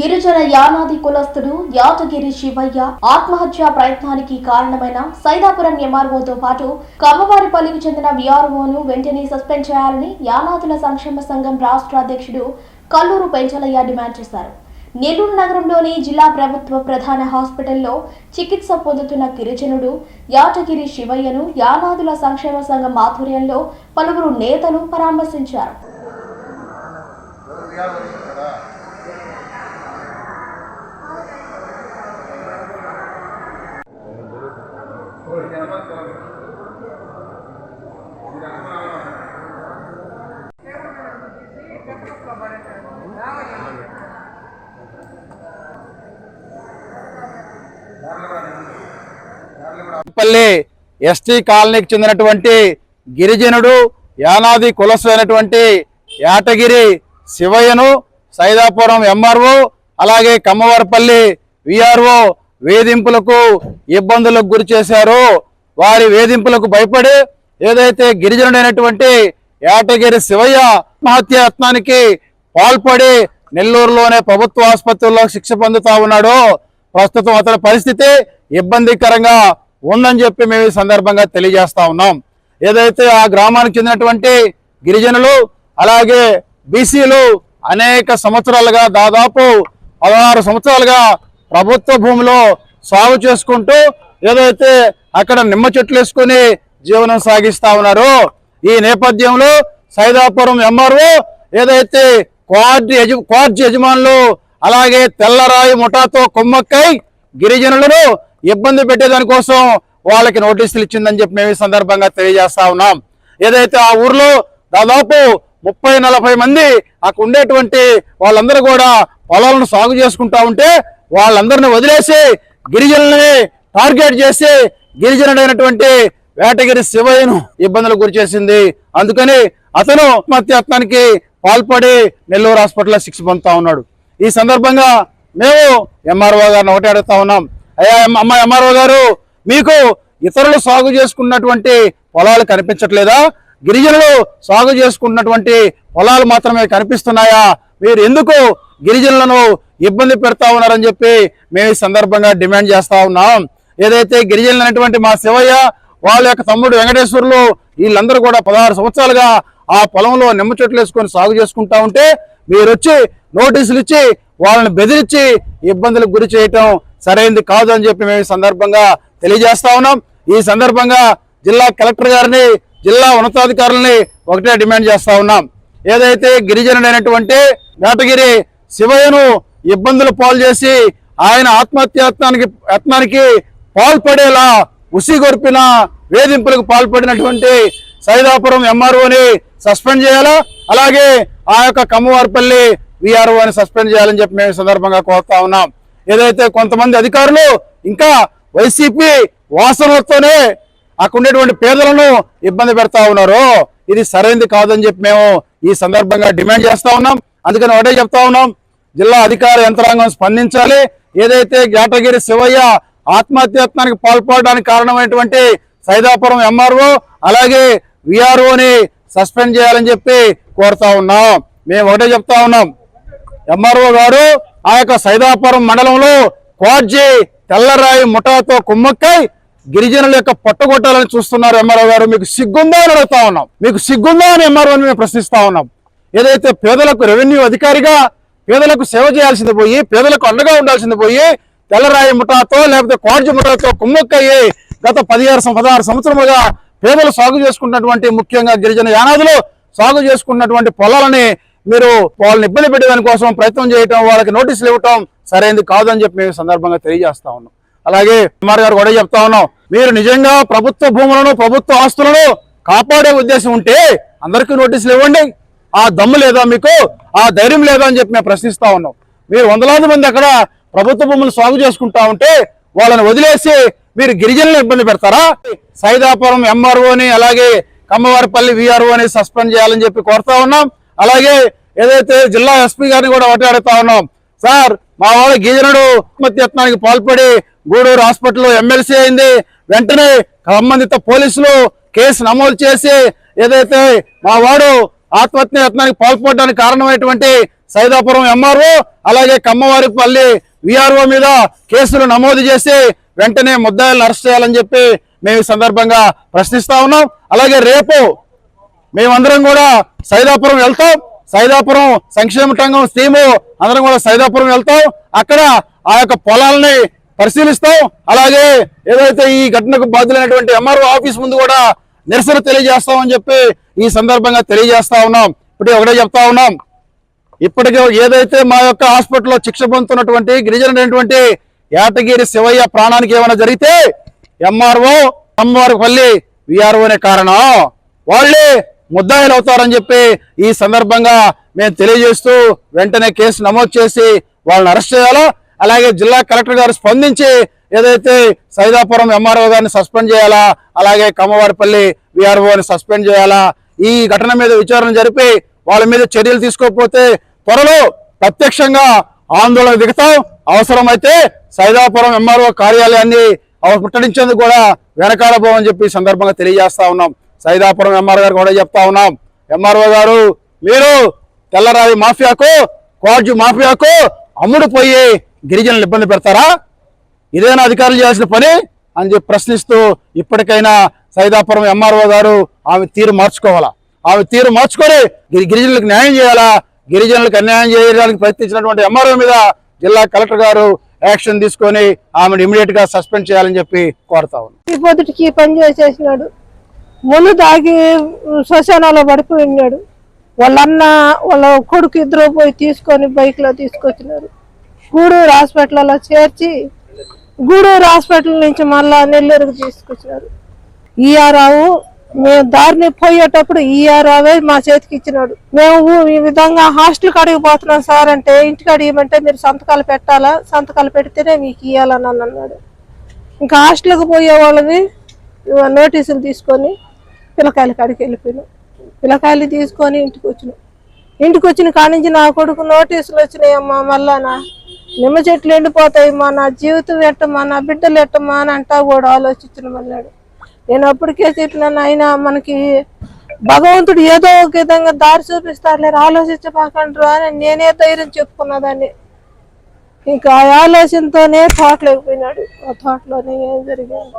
గిరిజన యానాది కులస్తుడు యాటగిరి శివయ్య ఆత్మహత్య ప్రయత్నానికి కారణమైన సైదాపురం ఎంఆర్ఓతో పాటు కమ్మవారిపల్లికి చెందిన విఆర్ఓను వెంటనే సస్పెండ్ చేయాలని యానాదుల సంక్షేమ సంఘం రాష్ట్ర అధ్యక్షుడు కల్లూరు పెంచలయ్య డిమాండ్ చేశారు. నెల్లూరు నగరంలోని జిల్లా ప్రభుత్వ ప్రధాన హాస్పిటల్లో చికిత్స పొందుతున్న గిరిజనుడు యాటగిరి శివయ్యను యానాదుల సంక్షేమ సంఘం ఆధ్వర్యంలో పలువురు నేతలు పరామర్శించారు. పల్లి ఎస్టీ కాలనీకి చెందినటువంటి గిరిజనుడు యానాది కులసైనటువంటి యాటగిరి శివయ్యను సైదాపురం ఎంఆర్ఓ అలాగే కమ్మవారపల్లి విఆర్ఓ వేధింపులకు ఇబ్బందులకు గురి చేశారు. వారి వేధింపులకు భయపడి ఏదైతే గిరిజనుడైనటువంటి యాటగిరి శివయ్య ఆత్మహత్య యత్నానికి పాల్పడి నెల్లూరులోనే ప్రభుత్వ ఆసుపత్రుల్లో శిక్ష పొందుతా ఉన్నాడు ప్రస్తుతం అతని పరిస్థితి ఇబ్బందికరంగా ఉందని చెప్పి మేము ఈ సందర్భంగా తెలియజేస్తా ఉన్నాం. ఏదైతే ఆ గ్రామానికి చెందినటువంటి గిరిజనులు అలాగే బీసీలు అనేక సంవత్సరాలుగా దాదాపు పదహారు సంవత్సరాలుగా ప్రభుత్వ భూమిలో సాగు చేసుకుంటూ ఏదైతే అక్కడ నిమ్మ చెట్లు వేసుకుని జీవనం సాగిస్తా ఉన్నారు. ఈ నేపథ్యంలో సైదాపురం ఎంఆర్ఓ ఏదైతే క్వార్జ్ యజ క్వార్జ్ యజమానులు అలాగే తెల్లరాయి ముఠాతో కొమ్మక్కై గిరిజనులను ఇబ్బంది పెట్టేదానికోసం వాళ్ళకి నోటీసులు ఇచ్చిందని చెప్పి మేము ఈ సందర్భంగా తెలియజేస్తా ఉన్నాం. ఏదైతే ఆ ఊర్లో దాదాపు ముప్పై నలభై మంది అక్కడ ఉండేటువంటి వాళ్ళందరూ కూడా పొలాలను సాగు చేసుకుంటా ఉంటే వాళ్ళందరిని వదిలేసి గిరిజనులని టార్గెట్ చేసి గిరిజనుడైనటువంటి వేటగిరి శివయ్యను ఇబ్బందులకు గురిచేసింది అందుకని అతను ఆత్మహత్యాత్నానికి పాల్పడి నెల్లూరు హాస్పిటల్లో శిక్ష పొందుతా ఉన్నాడు. ఈ సందర్భంగా మేము ఎంఆర్ఓ గారిని ఒకటి అడుగుతా ఉన్నాం. అయ్యా అమ్మ ఎంఆర్ఓ గారు మీకు ఇతరులు సాగు చేసుకున్నటువంటి పొలాలు కనిపించట్లేదా? గిరిజనులు సాగు చేసుకున్నటువంటి పొలాలు మాత్రమే కనిపిస్తున్నాయా? మీరు ఎందుకు గిరిజనులను ఇబ్బంది పెడతా ఉన్నారని చెప్పి మేము ఈ సందర్భంగా డిమాండ్ చేస్తా ఉన్నాం. ఏదైతే గిరిజనులు అనేటువంటి మా శివయ్య వాళ్ళ యొక్క తమ్ముడు వెంకటేశ్వర్లు వీళ్ళందరూ కూడా పదహారు సంవత్సరాలుగా ఆ పొలంలో నిమ్మ చెట్లు వేసుకొని సాగు చేసుకుంటా ఉంటే మీరు వచ్చి నోటీసులు ఇచ్చి వాళ్ళని బెదిరించి ఇబ్బందులకు గురి చేయటం సరైనది కాదు అని చెప్పి మేము సందర్భంగా తెలియజేస్తా ఉన్నాం. ఈ సందర్భంగా జిల్లా కలెక్టర్ గారిని జిల్లా ఉన్నతాధికారులని ఒకటే డిమాండ్ చేస్తా ఉన్నాం. ఏదైతే గిరిజనుడైనటువంటి వేటగిరి శివయ్యను ఇబ్బందులు పాలు చేసి ఆయన ఆత్మహత్యాత్నానికి యత్నానికి పాల్పడేలా ఉసిగొరిపిన వేధింపులకు పాల్పడినటువంటి సైదాపురం ఎంఆర్ఓని సస్పెండ్ చేయాలా? అలాగే ఆ యొక్క కమ్మవారిపల్లి విఆర్ఓని సస్పెండ్ చేయాలని చెప్పి మేము సందర్భంగా కోరుతా ఉన్నాం. ఏదైతే కొంతమంది అధికారులు ఇంకా వైసీపీ వాసనలతోనే అక్కడ ఉండేటువంటి పేదలను ఇబ్బంది పెడతా ఉన్నారో ఇది సరైనది కాదని చెప్పి మేము ఈ సందర్భంగా డిమాండ్ చేస్తా ఉన్నాం. అందుకని ఒకటే చెప్తా ఉన్నాం జిల్లా అధికార యంత్రాంగం స్పందించాలి. ఏదైతే జాటగిరి శివయ్య ఆత్మహత్యత్నానికి పాల్పడడానికి కారణమైనటువంటి సైదాపురం ఎంఆర్ఓ అలాగే విఆర్ఓని సస్పెండ్ చేయాలని చెప్పి కోరుతా ఉన్నాం. మేము ఒకటే చెప్తా ఉన్నాం. ఎంఆర్ఓ గారు ఆ యొక్క సైదాపురం మండలంలో క్వార్జీ తెల్లరాయి ముఠాతో కుమ్మక్కై గిరిజనుల యొక్క పట్టుకొట్టాలని చూస్తున్నారు ఎంఆర్ఓ గారు. మీకు సిగ్గుందా అని అడుగుతా ఉన్నాం. మీకు సిగ్గుందా అని ఎంఆర్ఓని మేము ప్రశ్నిస్తా ఉన్నాం. ఏదైతే పేదలకు రెవెన్యూ అధికారిగా పేదలకు సేవ చేయాల్సింది పోయి పేదలకు అండగా ఉండాల్సింది పోయి తెల్లరాయి ముఠాతో లేకపోతే కోడ్జి ముఠాతో కుమ్మక్కయ్యి గత పదిహేను పదహారు సంవత్సరములుగా పేదలు సాగు చేసుకున్నటువంటి ముఖ్యంగా గిరిజన యానాదులు సాగు చేసుకున్నటువంటి పొలాలని మీరు వాళ్ళని ఇబ్బంది పెట్టేదాని కోసం ప్రయత్నం చేయటం వాళ్ళకి నోటీసులు ఇవ్వటం సరైనది కాదని చెప్పి మేము సందర్భంగా తెలియజేస్తా ఉన్నాం. అలాగే కుమార్ గారు కూడా చెప్తా ఉన్నాం. మీరు నిజంగా ప్రభుత్వ భూములను ప్రభుత్వ ఆస్తులను కాపాడే ఉద్దేశం ఉంటే అందరికీ నోటీసులు ఇవ్వండి. ఆ దమ్ము లేదా మీకు? ఆ ధైర్యం లేదా అని చెప్పి మేము ప్రశ్నిస్తా ఉన్నాం. మీరు వందలాది మంది అక్కడ ప్రభుత్వ భూములు సాగు చేసుకుంటా ఉంటే వాళ్ళని వదిలేసి మీరు గిరిజనులు ఇబ్బంది పెడతారా? సైదాపురం ఎంఆర్ఓని అలాగే కమ్మవారిపల్లి విఆర్ఓని సస్పెండ్ చేయాలని చెప్పి కోరుతా ఉన్నాం. అలాగే ఏదైతే జిల్లా ఎస్పీ గారిని కూడా ఒకటి అడుగుతా ఉన్నాం. సార్ మా వాళ్ళ గిరిజనుడు ఆత్మహత్యత్నానికి పాల్పడి గూడూరు హాస్పిటల్లో ఎమ్మెల్సీ అయింది. వెంటనే సంబంధిత పోలీసులు కేసు నమోదు చేసి ఏదైతే మా వాడు ఆత్మహత్య యత్నానికి పాల్పడడానికి కారణమైనటువంటి సైదాపురం ఎంఆర్ఓ అలాగే కమ్మవారిపల్లి విఆర్ఓ మీద కేసులు నమోదు చేసి వెంటనే ముద్దాయిలను అరెస్ట్ చేయాలని చెప్పి మేము ఈ సందర్భంగా ప్రశ్నిస్తా ఉన్నాం. అలాగే రేపు మేమందరం కూడా సైదాపురం వెళ్తాం. సైదాపురం సంక్షేమ సంఘం స్టీము అందరం కూడా సైదాపురం వెళ్తాం. అక్కడ ఆ యొక్క పొలాలని పరిశీలిస్తాం. అలాగే ఏదైతే ఈ ఘటనకు బాధ్యులైనటువంటి ఎంఆర్ఓ ఆఫీస్ ముందు కూడా నిరసన తెలియజేస్తామని చెప్పి ఈ సందర్భంగా తెలియజేస్తా ఉన్నాం. ఇప్పుడు ఒకటే చెప్తా ఉన్నాం. ఇప్పటికే ఏదైతే మా యొక్క హాస్పిటల్లో శిక్ష పొందుతున్నటువంటి గిరిజనుడైనటువంటి యాటగిరి శివయ్య ప్రాణానికి ఏమైనా జరిగితే ఎంఆర్ఓ అమ్మవారిపల్లి విఆర్ఓనే కారణం. వాళ్ళే ముద్దాయిలు అవుతారని చెప్పి ఈ సందర్భంగా మేము తెలియజేస్తూ వెంటనే కేసు నమోదు చేసి వాళ్ళని అరెస్ట్ చేయాలో? అలాగే జిల్లా కలెక్టర్ గారు స్పందించి ఏదైతే సైదాపురం ఎంఆర్ఓ గారిని సస్పెండ్ చేయాలా? అలాగే కమ్మవారిపల్లి విఆర్ఓని సస్పెండ్ చేయాలా? ఈ ఘటన మీద విచారణ జరిపి వాళ్ళ మీద చర్యలు తీసుకోకపోతే త్వరలో ప్రత్యక్షంగా ఆందోళన దిగుతాం. అవసరమైతే సైదాపురం ఎంఆర్ఓ కార్యాలయాన్ని ముట్టడించేందుకు కూడా వెనకాడబోమని చెప్పి సందర్భంగా తెలియజేస్తా ఉన్నాం. సైదాపురం ఎంఆర్ఓ గారు కూడా చెప్తా ఉన్నాం. ఎంఆర్ఓ గారు మీరు తెల్లరాయి మాఫియాకు క్వాడ్జు మాఫియాకు అమ్ముడు పోయి గిరిజనులు ఇబ్బంది పెడతారా? ఇదేనా అధికారులు చేయాల్సిన పని? అని చెప్పి ప్రశ్నిస్తూ ఇప్పటికైనా సైదాపురం ఎంఆర్ఓ గారు ఆమె తీరు మార్చుకోవాలా? ఆమె తీరు మార్చుకొని గిరిజనులకు న్యాయం చేయాలా? గిరిజనులకు అన్యాయం చేయడానికి ప్రయత్నించినటువంటి ఎంఆర్ఓ మీద జిల్లా కలెక్టర్ గారు యాక్షన్ తీసుకొని ఆమెను ఇమీడియట్గా సస్పెండ్ చేయాలని చెప్పి కోరుతా ఉన్నాం. పని చేసేసినాడు ముందు తాగి శ్మశానాలో పడిపోయినాడు వాళ్ళన్న వాళ్ళ వాళ్ళ కొడుకు ఇద్దరు పోయి తీసుకొని బైక్లో తీసుకొచ్చినారు. గూడూరు హాస్పిటల్లో చేర్చి గూడూరు హాస్పిటల్ నుంచి మళ్ళా నెల్లూరుకు తీసుకొచ్చినారు. ఈఆర్ఆవు మేము దారిని పోయేటప్పుడు ఈఆర్ఆవే మా చేతికి ఇచ్చినాడు. మేము ఈ విధంగా హాస్టల్ కాడికి పోతున్నాం సార్ అంటే ఇంటికి అడిగమంటే మీరు సంతకాలు పెట్టాలా? సంతకాలు పెడితేనే మీకు ఇవ్వాలని అన్నాడు. ఇంకా హాస్టల్కి పోయే వాళ్ళని నోటీసులు తీసుకొని పిల్లకాయల కాడికి వెళ్ళిపోయినాం. పిల్లకాయలు తీసుకొని ఇంటికి వచ్చినాం. ఇంటికి వచ్చిన కానించి నా కొడుకు నోటీసులు వచ్చినాయమ్మా మళ్ళానా నిమ్మ చెట్లు ఎండిపోతాయి మా నా జీవితం ఎట్టమ్మా నా బిడ్డలు ఎట్టమ్మా అని అంటా కూడా ఆలోచించిన మళ్ళాడు నేను అప్పటికే చెప్పినాను అయినా మనకి భగవంతుడు ఏదో ఒక విధంగా దారి చూపిస్తాడులే ఆలోచించబాకండ్రు అని నేనే ధైర్యం చెప్పుకున్నదాన్ని. ఇంకా ఆ ఆలోచనతోనే తోటలోకి పోయినాడు ఆ తోటలోనే ఏం జరిగింది.